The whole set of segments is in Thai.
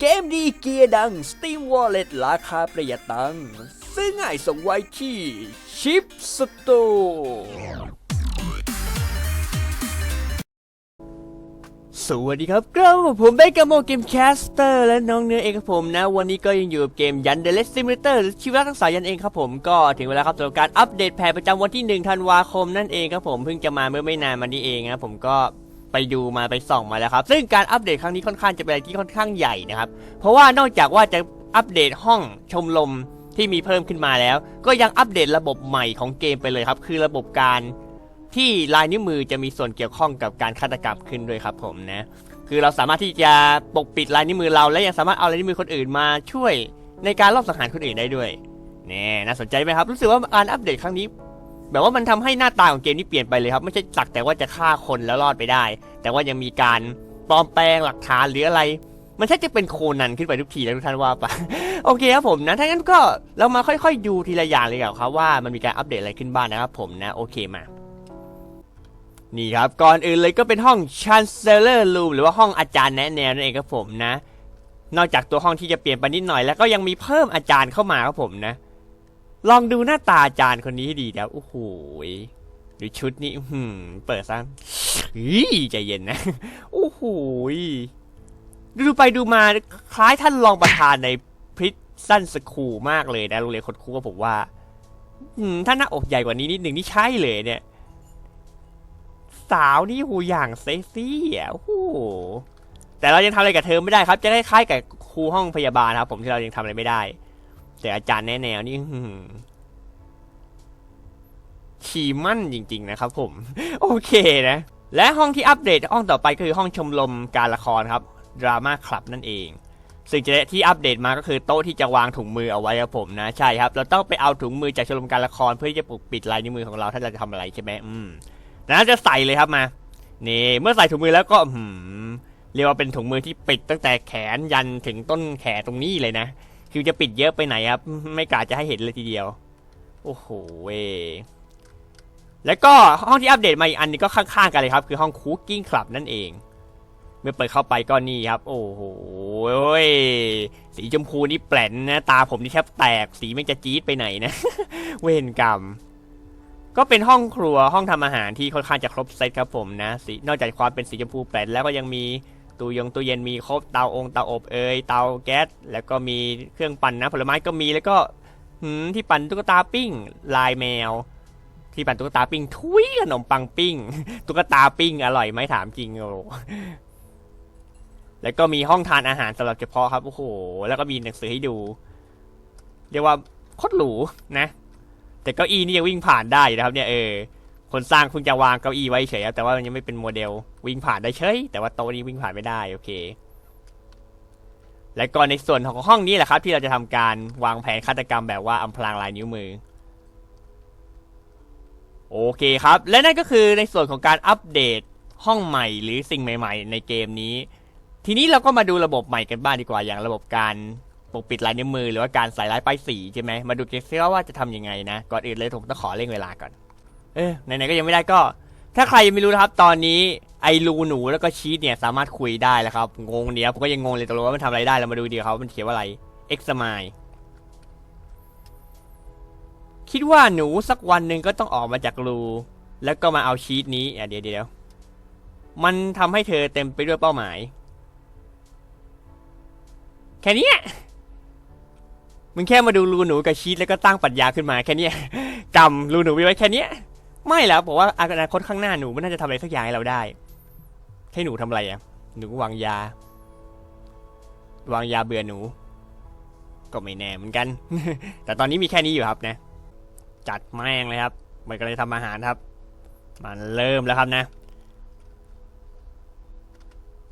เกมดีเกียร์ดัง Steam Wallet ราคาประหยัดตังค์ซื้อง่ายส่งไวที่ชิปสโตสวัสดีครับครับผมเบกาโมเกมแคสเตอร์และน้องเนื้อเองครับผมนะ วันนี้ก็ยังอยู่กับเกมยันเดล s ซิมูเลเตอร์ชีวิตทั้งสายยันเองครับผมก็ถึงเวลาครับสำหรับการอัปเดตแพทประจำวันที่1ธันวาคมนั่นเองครับผมเพิ่งจะมาเมื่อไม่นานมานี้เองนะผมก็ ไปดูมาไปส่องมาแล้วครับ ซึ่งการอัปเดตครั้งนี้ค่อนข้างจะเป็นอะไรที่ค่อนข้างใหญ่นะครับ เพราะว่านอกจากว่าจะอัปเดตห้องชมรมที่มีเพิ่มขึ้นมาแล้ว ก็ยังอัปเดตระบบใหม่ของเกมไปเลยครับ คือระบบการที่ลายนิ้วมือจะมีส่วนเกี่ยวข้องกับการฆาตกรรมขึ้นด้วยครับผมนะคือเราสามารถที่จะปกปิดลายนิ้วมือเรา และยังสามารถเอาลายนิ้วมือคนอื่นมาช่วยในการลอบสังหารคนอื่นได้ด้วยเนี่ยน่าสนใจไหมครับ รู้สึกว่าการอัปเดตครั้งนี้ แบบว่ามันทำให้หน้าตาของเกมนี้เปลี่ยนไปเลยครับ ไม่ใช่สักแต่ว่าจะฆ่าคนแล้วรอดไปได้ แต่ว่ายังมีการปลอมแปลงหลักฐานหรืออะไร มันแค่จะเป็นโคนันขึ้นไปทุกทีแล้วทุกท่านว่าปะโอเคครับผมนะถ้างั้นก็เรามาค่อยๆดูทีละอย่างเลยครับว่ามันมีการอัปเดตอะไรขึ้นบ้างนะครับผมนะโอเคมานี่ครับก่อนอื่นเลยก็เป็นห้อง Chancellor Room หรือว่าห้องอาจารย์แนะแนวนั่นเองครับผมนะ นอกจากตัวห้องที่จะเปลี่ยนไปนิดหน่อยแล้วก็ยังมีเพิ่มอาจารย์เข้ามาครับผมนะ ลองดูหน้าตาอาจารย์คนนี้ให้ดีแล้วโอ้โหดูชุดนี้หืมเปิดซะฮีใจเย็นนะโอ้โหดูไปดูมาคล้ายท่านรองประธานในพริ z ันสคูมากเลยนะโรงเรียนคนครูก็ผมว่าอืมถ้าหน้าอกใหญ่กว่านี้นิดหนึ่งนี่ใช่เลยเนี่ย สาวนี่หูอย่างเซ็กซี่อะโอ้โหแต่เรายังทำอะไรกับเธอไม่ได้ครับ จะคล้ายๆกับครูห้องพยาบาลครับ ผมที่เรายังทำอะไรไม่ได้ แต่อาจารย์แนแนวนี่ขี่มั่นจริง ๆ นะครับผม โอเคนะ และห้องที่อัปเดตห้องต่อไปก็คือห้องชมรมการละครครับดราม่าคลับนั่นเองสิ่งที่อัปเดตมาก็คือโต๊ะที่จะวางถุงมือเอาไว้ครับผมนะใช่ครับ เราต้องไปเอาถุงมือจากชมรมการละครเพื่อที่จะปกปิดลายนิ้วมือของเราถ้าเราจะทำอะไรใช่ไหมอืมนะจะใส่เลยครับมานี่เมื่อใส่ถุงมือแล้วก็หืมเรียกว่าเป็นถุงมือที่ปิดตั้งแต่แขนยันถึงต้นแขนตรงนี้เลยนะ คือจะปิดเยอะไปไหนครับ ไม่กล้าจะให้เห็นเลยทีเดียว โอ้โหเว้ยแล้วก็ห้องที่อัปเดตมาอีกอันนี้ก็ข้างๆกันเลยครับ คือห้องคุกกิ้งคลับนั่นเอง เมื่อเปิดเข้าไปก็นี่ครับ โอ้โหสีชมพูนี่แปลนนะ ตาผมนี่แทบแตก สีมันจะจี๊ดไปไหนนะ เวรกรรม ก็เป็นห้องครัวห้องทำอาหารที่ค่อนข้างจะครบเซตครับผมนะสีนอกจากความเป็นสีชมพูแปลนแล้วก็ยังมี ตู้ยงตู้เย็นมีครบเตาองเตาอบเอยเตาแก๊สแล้วก็มีเครื่องปั่นน้ำผลไม้ก็มีแล้วก็หืมที่ปั่นตุ๊กตาปิ้ง ลายแมว ที่ปั่นตุ๊กตาปิ้งทุยขนมปังปิ้งตุ๊กตาปิ้งอร่อยไหมถามจริงโอ้แล้วก็มีห้องทานอาหารสำหรับเฉพาะครับโอ้โหแล้วก็มีหนังสือให้ดู เรียกว่าโคตรหรูนะ แต่เก้าอี้นี่ยังวิ่งผ่านได้นะครับเนี่ยเออ คนสร้างเพิ่งจะวางเก้าอี้ไว้เฉยแต่ว่ามันยังไม่เป็นโมเดลวิ่งผ่านได้เฉยแต่ว่าโต๊ะนี้วิ่งผ่านไม่ได้โอเค และก็ในส่วนของห้องนี้แหละครับ ที่เราจะทำการวางแผนฆาตกรรมแบบว่าอำพรางลายนิ้วมือโอเคครับ และนั่นก็คือในส่วนของการอัปเดตห้องใหม่หรือสิ่งใหม่ ๆ ในเกมนี้ ทีนี้เราก็มาดูระบบใหม่กันบ้างดีกว่าอย่างระบบการปกปิดลายนิ้วมือหรือว่าการใส่ลายป้ายสีใช่ไหมมาดูกันซิว่าจะทำยังไงนะก่อนอื่นเลยผมต้องขอเร่งเวลาก่อน เออไหนๆก็ยังไม่ได้ก็ ถ้าใครยังไม่รู้นะครับ ตอนนี้ไอรูหนูแล้วก็ชีตเนี่ยสามารถคุยได้แล้วครับ งงเนี้ยผมก็ยังงงเลยตกลงว่ามันทำอะไรได้เรามาดูดีครับมันเขียนว่าอะไร x m i l e คิดว่าหนูสักวันหนึ่งก็ต้องออกมาจากรู แล้วก็มาเอาชีตนี้อะเดี๋ยวเดี๋ยวมันทำให้เธอเต็มไปด้วยเป้าหมาย แค่นี้มึงแค่มาดูรูหนูกับชีตแล้วก็ตั้งปรัชญาขึ้นมาแค่นี้ยจำรูหนูไว้แค่นี้ ไม่แล้วบอกว่าอนาคตข้างหน้าหนูมันน่าจะทำอะไรสักอย่างให้เราได้ ให้หนูทำอะไรอะ หนูวางยา วางยาเบื่อหนู ก็ไม่แน่เหมือนกัน แต่ตอนนี้มีแค่นี้อยู่ครับนะ จัดแม่งเลยครับ มันก็เลยทำอาหารครับ มันเริ่มแล้วครับนะ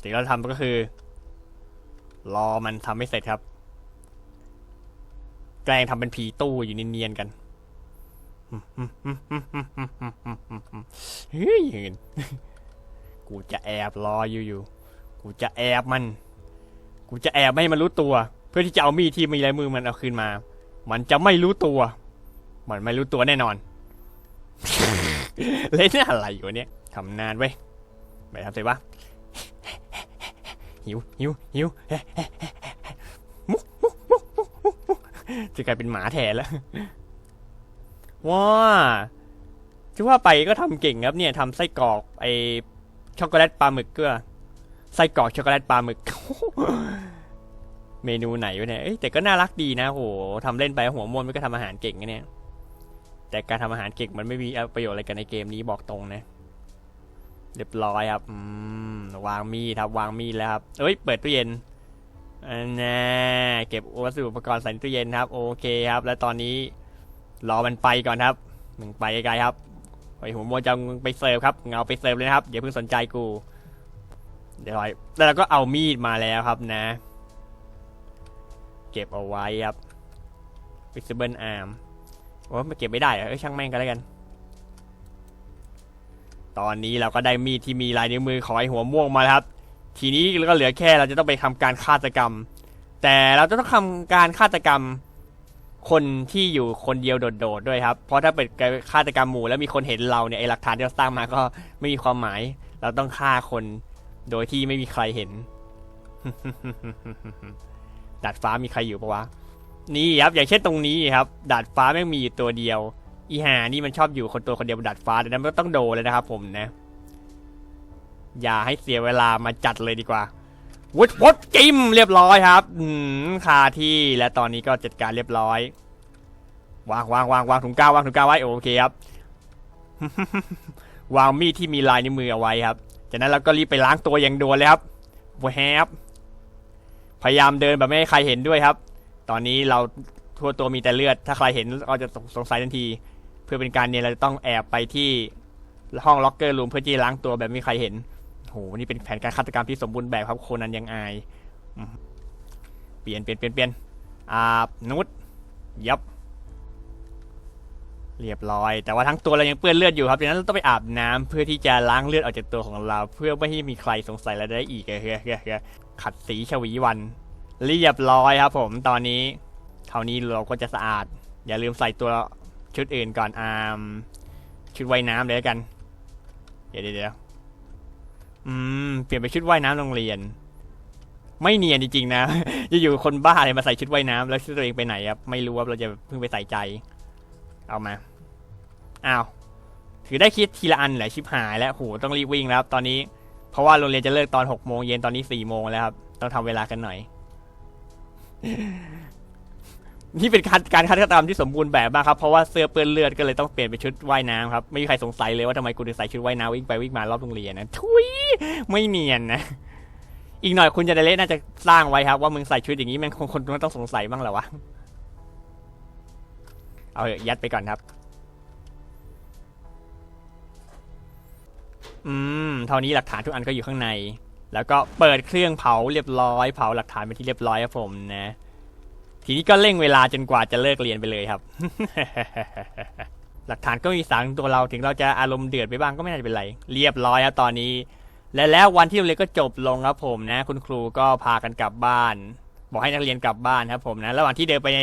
สิ่งที่เราทำก็คือ รอมันทำให้เสร็จครับ แกล้งทำเป็นผีตู้อยู่เนียนๆกัน เฮ้ยเห็นกูจะแอบรออยู่อยู่ กูจะแอบมัน กูจะแอบไม่ให้มันรู้ตัว เพื่อที่จะเอามีดที่มีลายมือมันเอาคืนมา มันจะไม่รู้ตัว มันไม่รู้ตัวแน่นอน เล่นอะไรอยู่เนี่ยทำนานเว้ยไปทำเสร็จปะหิวหิวหิวจะกลายเป็นหมาแทนแล้ว ว้าจะว่าไปก็ทำเก่งครับเนี่ยทำไส้กรอกไอช็อกโกแลตปลาหมึกก็ไส้กรอกช็อกโกแลตปลาหมึก เมนูไหนวะเนี่ยแต่ก็น่ารักดีนะโหทำเล่นไปหัวม้วนมันก็ทำอาหารเก่งนะเนี่ยแต่การทำอาหารเก่งมันไม่มีประโยชน์อะไรกันในเกมนี้บอกตรงนะเรียบร้อยครับอืมวางมีดครับวางมีดแล้วครับเอ้ยเปิดตู้เย็นอันน่เก็บวัสดุอุปกรณ์ใส่ตู้เย็นครับ โอเคครับ แล้วตอนนี้ รอมันไปก่อนครับมึงไปไกลครับไอหัวมัวจะไปเสิร์ฟครับเงาไปเสิร์ฟเลยนะครับอย่าเพิ่งสนใจกู เดี๋ยวรอแล้วเราก็เอามีดมาแล้วครับนะ เก็บเอาไว้ครับ visible arm โอ้ไม่เก็บไม่ได้เหรอเอ้ยช่างแม่งกันแล้วกัน ตอนนี้เราก็ได้มีดที่มีลายนิ้วมือของไอหัวม่วงมาแล้วครับ ทีนี้เราก็เหลือแค่เราจะต้องไปทำการฆาตกรรม แต่เราจะต้องทำการฆาตกรรม คนที่อยู่คนเดียวโดดๆด้วยครับ เพราะถ้าเป็นการฆาตกรรมหมู่แล้วมีคนเห็นเราเนี่ยไอหลักฐานที่เราสร้างมาก็ไม่มีความหมาย เราต้องฆ่าคน โดยที่ไม่มีใครเห็น ดาดฟ้ามีใครอยู่ปะวะ นี่ครับ อย่างเช่นตรงนี้ครับ ดาดฟ้าไม่งมีอยู่ตัวเดียว อีหานี่มันชอบอยู่คนตัวคนเดียวบนดาดฟ้าดังนั้นก็ต้องโดเลยนะครับผมนะ อย่าให้เสียเวลามาจัดเลยดีกว่า วุดวดจิ้มเรียบร้อยครับอืมคาที่และตอนนี้ก็จัดการเรียบร้อยวางวางวางวางถุงกาววางถุงกาวไว้โอเคครับ วางมีดที่มีลายในมือเอาไว้ครับ จากนั้นเราก็รีบไปล้างตัวอย่างด่วนเลยครับแฮบพยายามเดินแบบไม่ให้ใครเห็นด้วยครับ ตอนนี้เราทั่วตัวมีแต่เลือด ถ้าใครเห็นก็จะสงสัยทันที เพื่อเป็นการเนี่ยเราจะต้องแอบไปที่ห้องล็อกเกอร์รูมเพื่อที่จะล้างตัวแบบไม่มีใครเห็น โหนี่เป็นแผนการฆาตกรรมที่สมบูรณ์แบบครับโคนันยังอายเปลี่ยนเปลี่ยนเปลี่ยนเปลี่ยนอาบนุดยับ เรียบร้อย แต่ว่าทั้งตัวเรายังเปื้อนเลือดอยู่ครับดังนั้นเราต้องไปอาบน้ำเพื่อที่จะล้างเลือดออกจากตัวของเรา เพื่อไม่ให้มีใครสงสัยเราได้อีกเฮ้ยเฮ้ยขัดสีชวีวัน เรียบร้อยครับ ผมตอนนี้เท่านี้เราก็จะสะอาด อย่าลืมใส่ตัวชุดอื่นก่อนอามชุดว่ายน้ำเลยกัน เดี๋ยวเดี๋ยว อืม เปลี่ยนไปชุดว่ายน้ำโรงเรียน ไม่เนียนจริงๆนะอยู่ๆคนบ้าเลยมาใส่ชุดว่ายน้ำแล้วชุดตัวเองไปไหนครับ ไม่รู้ว่าเราจะเพิ่งไปใส่ใจ เอามา อ้าว ถือได้คิดทีละอันเหรอชิบหายแล้วโหต้องรีบวิ่งแล้ว ตอนนี้ เพราะว่าโรงเรียนจะเลิกตอนหกโมงเย็นตอนนี้สี่โมงแล้วครับ ต้องทำเวลากันหน่อย นี่เป็นการการฆาตกรรมที่สมบูรณ์แบบมากครับ เพราะว่าเสื้อเปื้อนเลือดก็เลยต้องเปลี่ยนเป็นชุดว่ายน้ำครับ ไม่มีใครสงสัยเลยว่าทำไมกูถึงใส่ชุดว่ายน้ำวิ่งไปวิ่งมารอบโรงเรียนนะ ทุยไม่เนียนนะ อีกหน่อยคุณจะได้เละน่าจะสร้างไว้ครับ ว่ามึงใส่ชุดอย่างนี้มันคงคนต้องสงสัยบ้างแหละวะ เอายัดไปก่อนครับ อืม เท่านี้หลักฐานทุกอันก็อยู่ข้างใน แล้วก็เปิดเครื่องเผาเรียบร้อย เผาหลักฐานไปที่เรียบร้อยครับผมนะ ทีนี้ก็เร่งเวลาจนกว่าจะเลิกเรียนไปเลยครับ หลักฐานก็มีสางตัวเราถึงเราจะอารมณ์เดือดไปบ้างก็ไม่น่าจะเป็นไร เรียบร้อยครับตอนนี้ และแล้ววันที่โรงเรียนก็จบลงครับผมนะ คุณครูก็พากันกลับบ้าน บอกให้นักเรียนกลับบ้านครับผมนะระหว่างที่เดินไปใน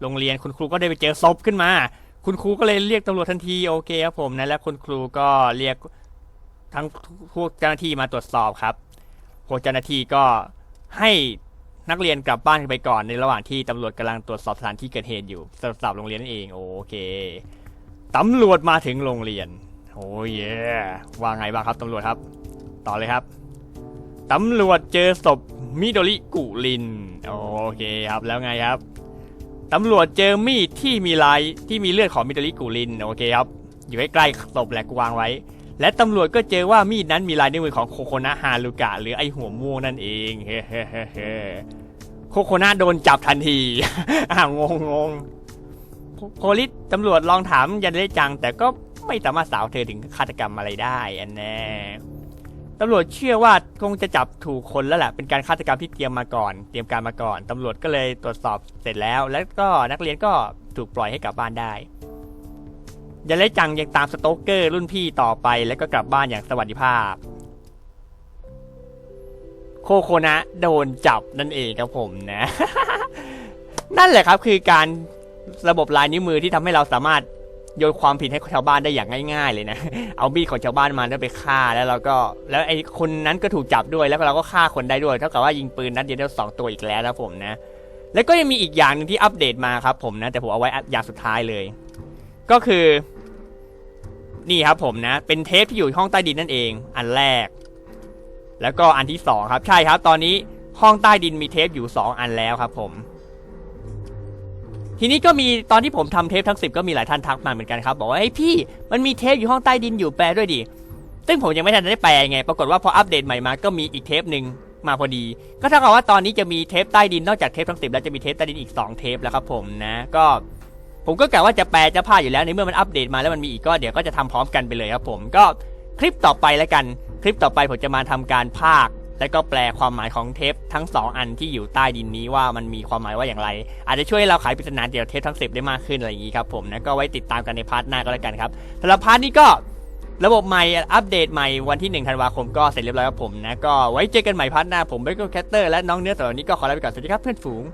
โรงเรียนคุณครูก็ได้ไปเจอศพขึ้นมา คุณครูก็เลยเรียกตำรวจทันทีโอเคครับผมนะและคุณครูก็เรียกทั้งพวกเจ้าหน้าที่มาตรวจสอบครับพวกเจ้าหน้าที่ก็ให้ นักเรียนกลับบ้านไปก่อนในระหว่างที่ตำรวจกำลังตรวจสอบสถานที่เกิดเหตุอยู่ตรวจสอบโรงเรียนนั่นเองโอเคตำรวจมาถึงโรงเรียนโอ้ยว่าไงบ้างครับตำรวจครับ ต่อเลยครับตำรวจเจอศพมิโดริกุลินโอเคครับแล้วไงครับตำรวจเจอมีดที่มีลายที่มีเลือดของมิโดริกุลินโอเคครับอยู่ใกล้ๆศพแหละกูวางไว้ และตำรวจก็เจอว่ามีดนั้นมีลายนิ้วมือของโคโคนะฮารุกะหรือไอหัวม่วงนั่นเองเฮ้เฮ้โคโคนะโดนจับทันทีอ้างงงงโพลิสตำรวจลองถามยันเละจัง แต่ก็ไม่สามารถสาวเธอถึงฆาตกรรมอะไรได้อันแน่ตำรวจเชื่อว่าคงจะจับถูกคนแล้วแหละเป็นการฆาตกรรมที่เตรียมมาก่อน เตรียมการมาก่อนตำรวจก็เลยตรวจสอบเสร็จแล้ว แล้วก็นักเรียนก็ถูกปล่อยให้กลับบ้านได้ ยาเละจังยังตามสโตกเกอร์รุ่นพี่ต่อไปแล้วก็กลับบ้านอย่างสวัสดิภาพ โคโคนะโดนจับนั่นเองครับผมนะ นั่นแหละครับคือการระบบลายนิ้วมือที่ทำให้เราสามารถโยนความผิดให้ชาวบ้านได้อย่างง่าย ๆ เลยนะ เอามีดของชาวบ้านมาแล้วไปฆ่าแล้วเราก็ แล้วไอ้คนนั้นก็ถูกจับด้วยแล้วเราก็ฆ่าคนได้ด้วยเท่ากับว่ายิงปืนนัดเดียวได้สองตัวอีกแล้วนะผมนะ แล้วก็ยังมีอีกอย่างหนึ่งที่อัปเดตมาครับผมนะ แต่ผมเอาไว้อย่างสุดท้ายเลย ก็คือ นี่ครับผมนะ เป็นเทปที่อยู่ห้องใต้ดินนั่นเอง อันแรก แล้วก็อันที่สองครับ ใช่ครับ ตอนนี้ห้องใต้ดินมีเทปอยู่สองอันแล้วครับ ผม ทีนี้ก็มีตอนที่ผมทำเทปทั้งสิบก็มีหลายท่านทักมาเหมือนกันครับ บอกว่าเฮ้ยพี่มันมีเทปอยู่ห้องใต้ดินอยู่แปลด้วยดิซึ่งผมยังไม่ทันได้แปลไง ปรากฏว่าพออัปเดตใหม่มาก็มีอีกเทปหนึ่งมาพอดี ก็เท่ากับว่าตอนนี้จะมีเทปใต้ดินนอกจากเทปทั้งสิบแล้วจะมีเทปใต้ดินอีก 2 เทปแล้วครับผมนะ ก็ ผมก็กะว่าจะแปลจะพาอยู่แล้วในเมื่อมันอัปเดตมาแล้วมันมีอีกก็เดี๋ยวก็จะทำพร้อมกันไปเลยครับผมก็คลิปต่อไปแล้วกันคลิปต่อไปผมจะมาทำการพากย์แล้วก็แปลความหมายของเทปทั้งสองอันที่อยู่ใต้ดินนี้ว่ามันมีความหมายว่าอย่างไร อาจจะช่วยให้เราขายปริศนาเดี่ยวเทปทั้งสิบได้มากขึ้นอะไรอย่างนี้ครับผมนะก็ไว้ติดตามกันในพาร์ทหน้าก็แล้วกันครับสำหรับพาร์ทนี้ก็ระบบใหม่อัปเดตใหม่วันที่1ธันวาคมก็เสร็จเรียบร้อยครับผมนะก็ไว้เจอกันใหม่พาร์ทหน้าผมเบเกิลแคตเตอร์และน้องเนื้อสำหรับวันนี้ก็ขอลาไปก่อนสวัสดีครับเพื่อนฝูง